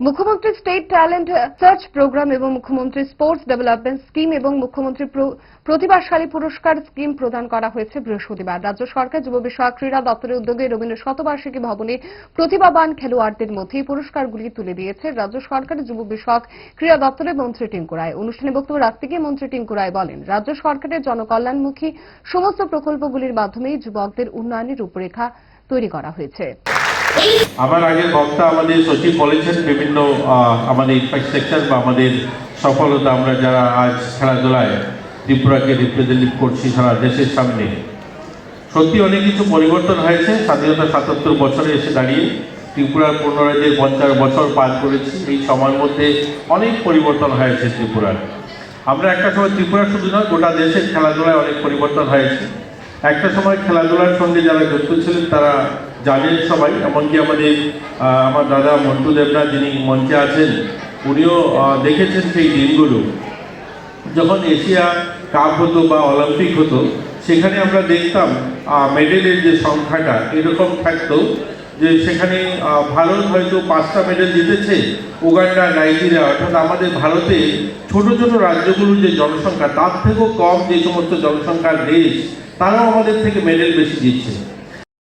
মুখ্যমন্ত্রী state talent search programme এবং মুখ্যমন্ত্রী স্পোর্টস ডেভেলপমেন্ট স্কিম এবং মুখ্যমন্ত্রী প্রতিভাশালী পুরস্কার স্কিম প্রদান করা হয়েছে বৃহস্পতিবার। রাজ্য সরকার যুব বিষয়ক ক্রীড়া দপ্তরের উদ্যোগে রবীন্দ্র শতবার্ষিকী ভবনে প্রতিভাবান খেলোয়াড়দের মধ্যে পুরস্কারগুলি তুলে দিয়েছে রাজ্য সরকারের যুব বিষয়ক ক্রীড়া দপ্তরের মন্ত্রী টিঙ্কু রায়। অনুষ্ঠানে বক্তব্য রাখতে গিয়ে মন্ত্রী টিঙ্কু রায় বলেন, রাজ্য সরকারের জনকল্যাণমুখী সমস্ত প্রকল্পগুলির মাধ্যমেই যুবকদের উন্নয়নের রূপরেখা তৈরি করা হয়েছে। আমার আগের বক্তা আমাদের সচিব বলেছেন, বিভিন্ন আমাদের ইনফ্রাস্ট্রাকচার বা আমাদের সফলতা আমরা যারা আজ খেলাধুলায় ত্রিপুরাকে রিপ্রেজেন্ট করছি সারা দেশের সামনে। সত্যি অনেক কিছু পরিবর্তন হয়েছে, স্বাধীনতা সাতাত্তর বছরে এসে দাঁড়িয়ে ত্রিপুরার পূর্ণরাজ্যের পঞ্চাশ বছর পার করেছি। এই সময়ের মধ্যে অনেক পরিবর্তন হয়েছে ত্রিপুরার। আমরা একটা সময় ত্রিপুরা শুধু নয়, গোটা দেশের খেলাধুলায় অনেক পরিবর্তন হয়েছে। একটা সময় খেলাধুলার সঙ্গে যারা যুক্ত ছিলেন, তারা জানেন সবাই, এমনকি আমাদের আমার দাদা মন্টু দেবনাথ, যিনি মঞ্চে আছেন, উনিও দেখেছেন সেই দিনগুলো। যখন এশিয়া কাপ হতো বা অলিম্পিক হতো, সেখানে আমরা দেখতাম মেডেলের যে সংখ্যাটা এরকম থাকতো যে সেখানে ভারত হয়তো পাঁচটা মেডেল জিতেছে, উগান্ডা, নাইজেরিয়া, অর্থাৎ আমাদের ভারতে ছোট ছোট রাজ্যগুলোর যে জনসংখ্যা, তার থেকেও কম যে সমস্ত জনসংখ্যার দেশ, তারাও আমাদের থেকে মেডেল বেশি জিতছে।